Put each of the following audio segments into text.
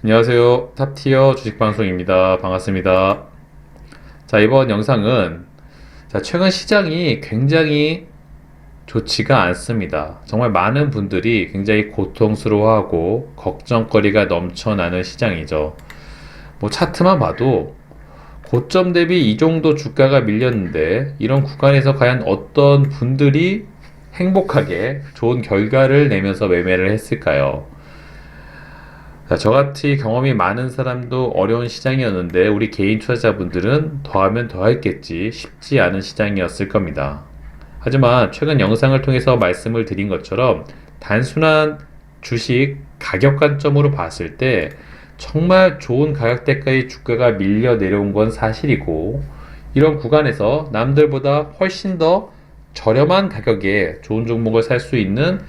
안녕하세요. 탑티어 주식방송입니다. 반갑습니다. 자, 이번 영상은 자, 최근 시장이 굉장히 좋지가 않습니다. 정말 많은 분들이 굉장히 고통스러워하고 걱정거리가 넘쳐나는 시장이죠. 뭐 차트만 봐도 고점 대비 이 정도 주가가 밀렸는데 이런 구간에서 과연 어떤 분들이 행복하게 좋은 결과를 내면서 매매를 했을까요? 자, 저같이 경험이 많은 사람도 어려운 시장이었는데 우리 개인 투자자분들은 더하면 더했겠지 쉽지 않은 시장이었을 겁니다. 하지만 최근 영상을 통해서 말씀을 드린 것처럼 단순한 주식 가격 관점으로 봤을 때 정말 좋은 가격대까지 주가가 밀려 내려온 건 사실이고 이런 구간에서 남들보다 훨씬 더 저렴한 가격에 좋은 종목을 살 수 있는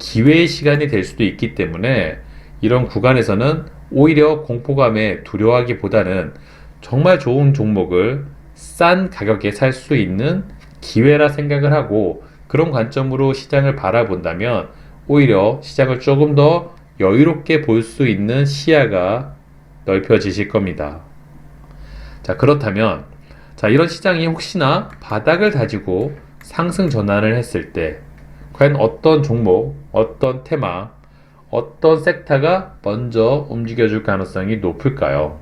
기회의 시간이 될 수도 있기 때문에 이런 구간에서는 오히려 공포감에 두려워하기보다는 정말 좋은 종목을 싼 가격에 살 수 있는 기회라 생각을 하고 그런 관점으로 시장을 바라본다면 오히려 시장을 조금 더 여유롭게 볼 수 있는 시야가 넓혀지실 겁니다. 자, 그렇다면 자, 이런 시장이 혹시나 바닥을 다지고 상승 전환을 했을 때 과연 어떤 종목, 어떤 테마, 어떤 섹터가 먼저 움직여줄 가능성이 높을까요?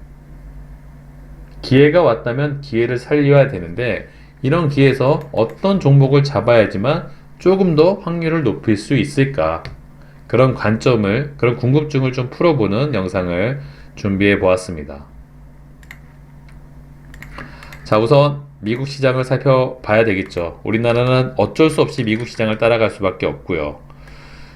기회가 왔다면 기회를 살려야 되는데 이런 기회에서 어떤 종목을 잡아야지만 조금 더 확률을 높일 수 있을까? 그런 관점을, 그런 궁금증을 좀 풀어보는 영상을 준비해 보았습니다. 자, 우선 미국 시장을 살펴봐야 되겠죠. 우리나라는 어쩔 수 없이 미국 시장을 따라갈 수밖에 없고요.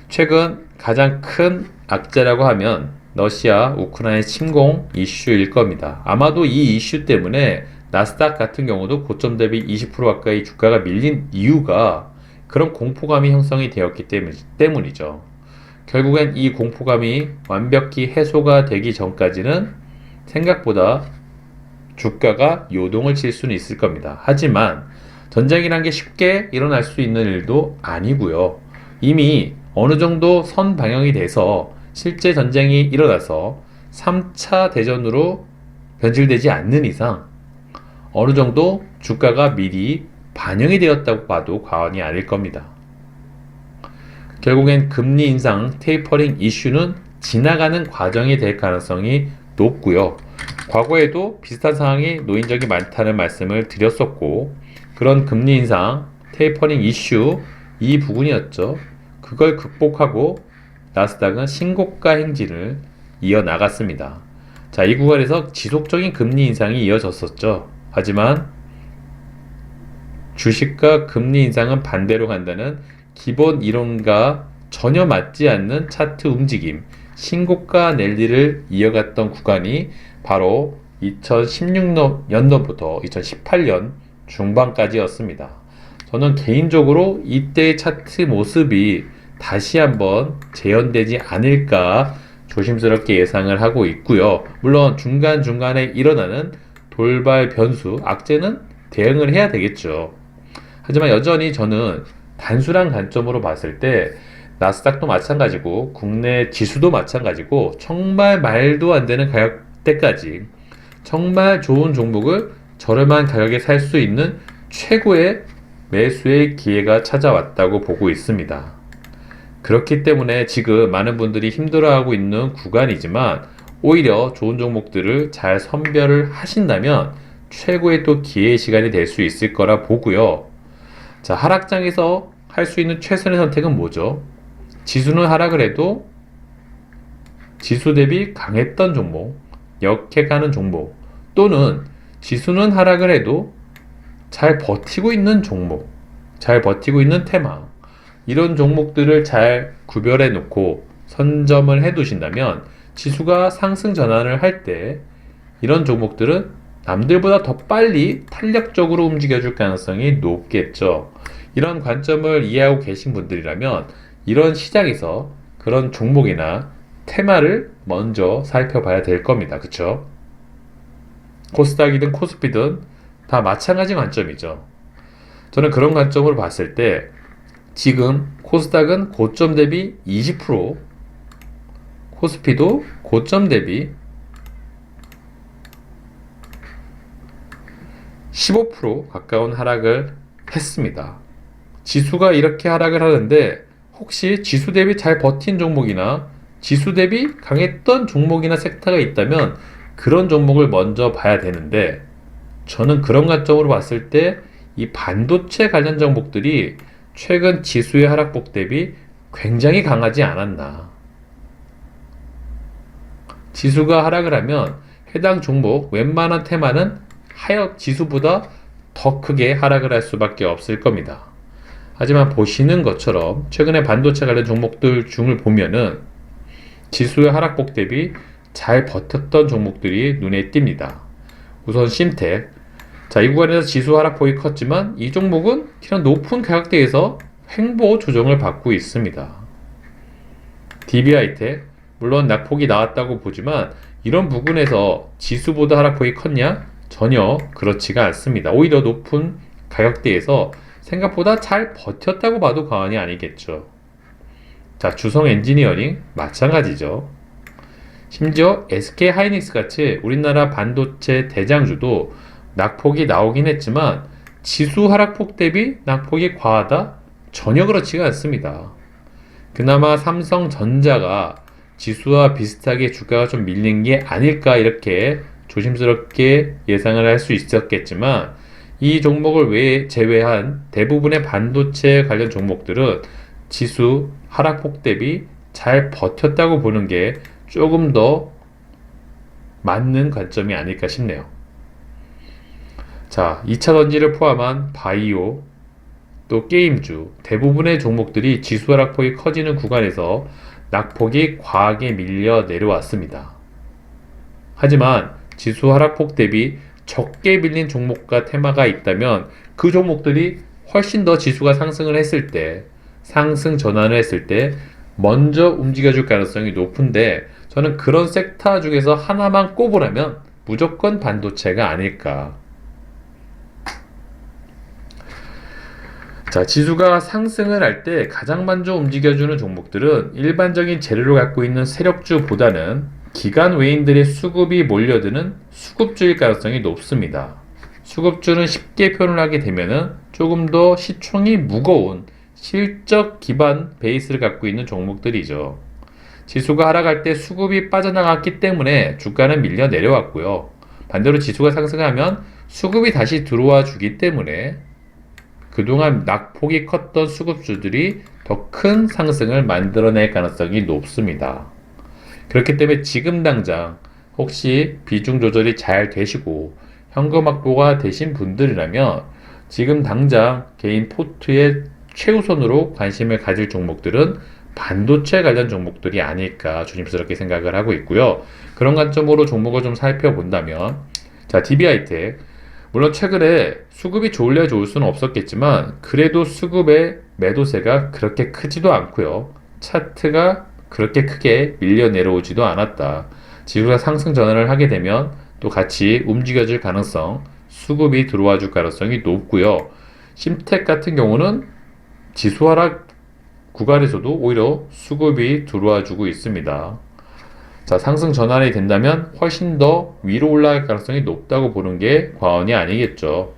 최근 가장 큰 악재라고 하면 러시아 우크라이나 침공 이슈일 겁니다. 아마도 이 이슈 때문에 나스닥 같은 경우도 고점 대비 20% 가까이 주가가 밀린 이유가 그런 공포감이 형성이 되었기 때문, 때문이죠. 결국엔 이 공포감이 완벽히 해소가 되기 전까지는 생각보다 주가가 요동을 칠 수는 있을 겁니다. 하지만 전쟁이란 게 쉽게 일어날 수 있는 일도 아니고요. 이미 어느 정도 선 방영이 돼서 실제 전쟁이 일어나서 3차 대전으로 변질되지 않는 이상 어느 정도 주가가 미리 반영이 되었다고 봐도 과언이 아닐 겁니다. 결국엔 금리 인상 테이퍼링 이슈는 지나가는 과정이 될 가능성이 높고요. 과거에도 비슷한 상황이 놓인 적이 많다는 말씀을 드렸었고 그런 금리 인상 테이퍼링 이슈 이 부분이었죠. 그걸 극복하고 나스닥은 신고가 행진을 이어나갔습니다. 자, 이 구간에서 지속적인 금리 인상이 이어졌었죠. 하지만 주식과 금리 인상은 반대로 간다는 기본 이론과 전혀 맞지 않는 차트 움직임, 신고가 랠리를 이어갔던 구간이 바로 2016년도부터 2018년 중반까지였습니다. 저는 개인적으로 이때의 차트 모습이 다시 한번 재현되지 않을까 조심스럽게 예상을 하고 있고요. 물론 중간중간에 일어나는 돌발 변수, 악재는 대응을 해야 되겠죠. 하지만 여전히 저는 단순한 관점으로 봤을 때 나스닥도 마찬가지고 국내 지수도 마찬가지고 정말 말도 안 되는 가격대까지 정말 좋은 종목을 저렴한 가격에 살 수 있는 최고의 매수의 기회가 찾아왔다고 보고 있습니다. 그렇기 때문에 지금 많은 분들이 힘들어하고 있는 구간이지만 오히려 좋은 종목들을 잘 선별을 하신다면 최고의 또 기회의 시간이 될 수 있을 거라 보고요. 자, 하락장에서 할 수 있는 최선의 선택은 뭐죠? 지수는 하락을 해도 지수 대비 강했던 종목, 역해가는 종목, 또는 지수는 하락을 해도 잘 버티고 있는 종목, 잘 버티고 있는 테마, 이런 종목들을 잘 구별해 놓고 선점을 해 두신다면 지수가 상승 전환을 할 때 이런 종목들은 남들보다 더 빨리 탄력적으로 움직여 줄 가능성이 높겠죠. 이런 관점을 이해하고 계신 분들이라면 이런 시장에서 그런 종목이나 테마를 먼저 살펴봐야 될 겁니다. 그쵸? 코스닥이든 코스피든 다 마찬가지 관점이죠. 저는 그런 관점으로 봤을 때 지금 코스닥은 고점 대비 20% 코스피도 고점 대비 15% 가까운 하락을 했습니다. 지수가 이렇게 하락을 하는데 혹시 지수 대비 잘 버틴 종목이나 지수 대비 강했던 종목이나 섹터가 있다면 그런 종목을 먼저 봐야 되는데 저는 그런 관점으로 봤을 때 이 반도체 관련 종목들이 최근 지수의 하락폭 대비 굉장히 강하지 않았나. 지수가 하락을 하면 해당 종목 웬만한 테마는 하역 지수보다 더 크게 하락을 할 수밖에 없을 겁니다. 하지만 보시는 것처럼 최근에 반도체 관련 종목들 중을 보면은 지수의 하락폭 대비 잘 버텼던 종목들이 눈에 띕니다. 우선 심텍. 자, 이 구간에서 지수 하락 폭이 컸지만 이 종목은 그냥 높은 가격대에서 횡보 조정을 받고 있습니다. DBI텍. 물론 낙폭이 나왔다고 보지만 이런 부분에서 지수보다 하락폭이 컸냐? 전혀 그렇지가 않습니다. 오히려 높은 가격대에서 생각보다 잘 버텼다고 봐도 과언이 아니겠죠. 자, 주성 엔지니어링 마찬가지죠. 심지어 SK 하이닉스 같이 우리나라 반도체 대장주도 낙폭이 나오긴 했지만 지수 하락폭 대비 낙폭이 과하다? 전혀 그렇지가 않습니다. 그나마 삼성전자가 지수와 비슷하게 주가가 좀 밀린 게 아닐까 이렇게 조심스럽게 예상을 할 수 있었겠지만 이 종목을 외 제외한 대부분의 반도체 관련 종목들은 지수 하락폭 대비 잘 버텼다고 보는 게 조금 더 맞는 관점이 아닐까 싶네요. 자, 2차 전지를 포함한 바이오, 또 게임주, 대부분의 종목들이 지수 하락폭이 커지는 구간에서 낙폭이 과하게 밀려 내려왔습니다. 하지만 지수 하락폭 대비 적게 밀린 종목과 테마가 있다면 그 종목들이 훨씬 더 지수가 상승을 했을 때, 상승 전환을 했을 때 먼저 움직여줄 가능성이 높은데 저는 그런 섹터 중에서 하나만 꼽으라면 무조건 반도체가 아닐까. 자, 지수가 상승을 할 때 가장 먼저 움직여주는 종목들은 일반적인 재료를 갖고 있는 세력주보다는 기관 외인들의 수급이 몰려드는 수급주일 가능성이 높습니다. 수급주는 쉽게 표현을 하게 되면은 조금 더 시총이 무거운 실적 기반 베이스를 갖고 있는 종목들이죠. 지수가 하락할 때 수급이 빠져나갔기 때문에 주가는 밀려 내려왔고요. 반대로 지수가 상승하면 수급이 다시 들어와 주기 때문에 그동안 낙폭이 컸던 수급주들이 더 큰 상승을 만들어낼 가능성이 높습니다. 그렇기 때문에 지금 당장 혹시 비중 조절이 잘 되시고 현금 확보가 되신 분들이라면 지금 당장 개인 포트에 최우선으로 관심을 가질 종목들은 반도체 관련 종목들이 아닐까 조심스럽게 생각을 하고 있고요. 그런 관점으로 종목을 좀 살펴본다면 자, DBI텍 물론 최근에 수급이 좋을래 좋을 수는 없었겠지만 그래도 수급의 매도세가 그렇게 크지도 않고요. 차트가 그렇게 크게 밀려 내려오지도 않았다. 지수가 상승 전환을 하게 되면 또 같이 움직여질 가능성, 수급이 들어와 줄 가능성이 높고요. 심텍 같은 경우는 지수 하락 구간에서도 오히려 수급이 들어와 주고 있습니다. 자, 상승 전환이 된다면 훨씬 더 위로 올라갈 가능성이 높다고 보는 게 과언이 아니겠죠.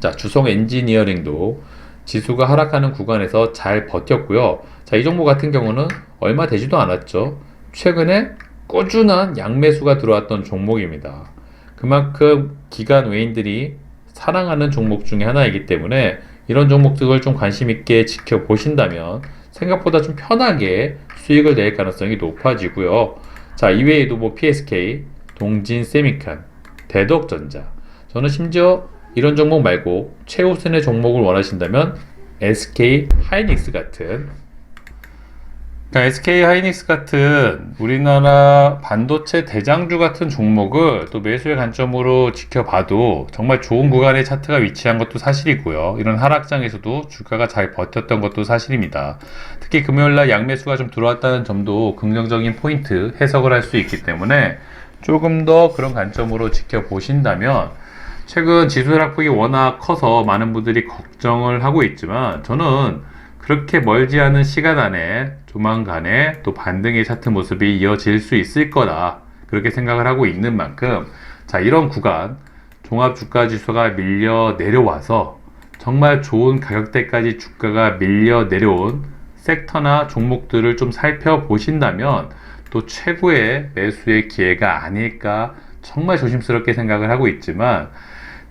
자, 주성 엔지니어링도 지수가 하락하는 구간에서 잘 버텼고요. 자, 이 종목 같은 경우는 얼마 되지도 않았죠. 최근에 꾸준한 양매수가 들어왔던 종목입니다. 그만큼 기관 외인들이 사랑하는 종목 중에 하나이기 때문에 이런 종목들을 좀 관심 있게 지켜보신다면 생각보다 좀 편하게 수익을 낼 가능성이 높아지고요. 자, 이외에도 뭐 PSK, 동진 세미칸, 대덕전자. 저는 심지어 이런 종목 말고 최우선의 종목을 원하신다면 SK 하이닉스 같은 그러니까 SK 하이닉스 같은 우리나라 반도체 대장주 같은 종목을 또 매수의 관점으로 지켜봐도 정말 좋은 구간에 차트가 위치한 것도 사실이고요. 이런 하락장에서도 주가가 잘 버텼던 것도 사실입니다. 특히 금요일날 양매수가 좀 들어왔다는 점도 긍정적인 포인트 해석을 할 수 있기 때문에 조금 더 그런 관점으로 지켜보신다면 최근 지수 하락폭이 워낙 커서 많은 분들이 걱정을 하고 있지만 저는 그렇게 멀지 않은 시간 안에 조만간에 또 반등의 차트 모습이 이어질 수 있을 거다. 그렇게 생각을 하고 있는 만큼 자, 이런 구간 종합 주가 지수가 밀려 내려와서 정말 좋은 가격대까지 주가가 밀려 내려온 섹터나 종목들을 좀 살펴보신다면 또 최고의 매수의 기회가 아닐까 정말 조심스럽게 생각을 하고 있지만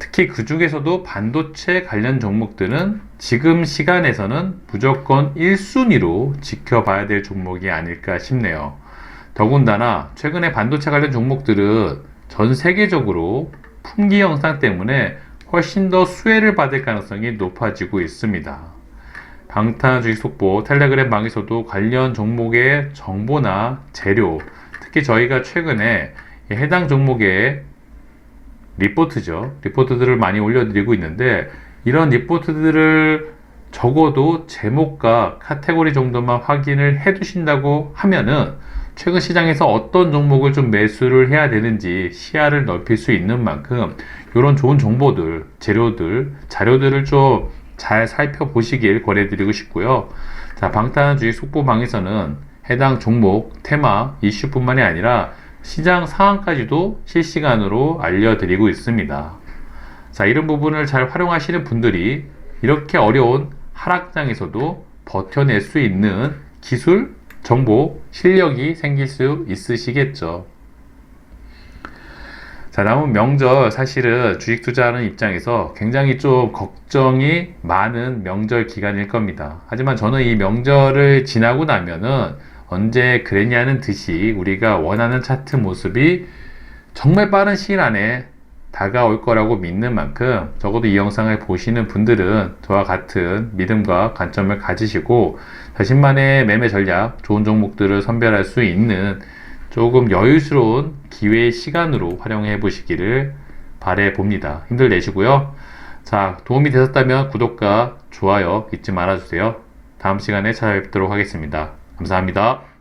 특히 그 중에서도 반도체 관련 종목들은 지금 시간에서는 무조건 1순위로 지켜봐야 될 종목이 아닐까 싶네요. 더군다나 최근에 반도체 관련 종목들은 전 세계적으로 품귀 영상 때문에 훨씬 더 수혜를 받을 가능성이 높아지고 있습니다. 방탄 주식 속보 텔레그램 방에서도 관련 종목의 정보나 재료, 특히 저희가 최근에 이 해당 종목의 리포트죠. 리포트들을 많이 올려드리고 있는데 이런 리포트들을 적어도 제목과 카테고리 정도만 확인을 해 두신다고 하면은 최근 시장에서 어떤 종목을 좀 매수를 해야 되는지 시야를 넓힐 수 있는 만큼 이런 좋은 정보들, 재료들, 자료들을 좀 잘 살펴보시길 권해드리고 싶고요. 자, 방탄주의 속보방에서는 해당 종목, 테마, 이슈뿐만이 아니라 시장 상황까지도 실시간으로 알려드리고 있습니다. 자, 이런 부분을 잘 활용하시는 분들이 이렇게 어려운 하락장에서도 버텨낼 수 있는 기술, 정보, 실력이 생길 수 있으시겠죠. 자, 남은 명절 사실은 주식 투자하는 입장에서 굉장히 좀 걱정이 많은 명절 기간일 겁니다. 하지만 저는 이 명절을 지나고 나면은 언제 그랬냐는 듯이 우리가 원하는 차트 모습이 정말 빠른 시일 안에 다가올 거라고 믿는 만큼 적어도 이 영상을 보시는 분들은 저와 같은 믿음과 관점을 가지시고 자신만의 매매 전략, 좋은 종목들을 선별할 수 있는 조금 여유스러운 기회의 시간으로 활용해 보시기를 바래 봅니다. 힘들 내시고요. 자, 도움이 되셨다면 구독과 좋아요 잊지 말아주세요. 다음 시간에 찾아뵙도록 하겠습니다. 감사합니다.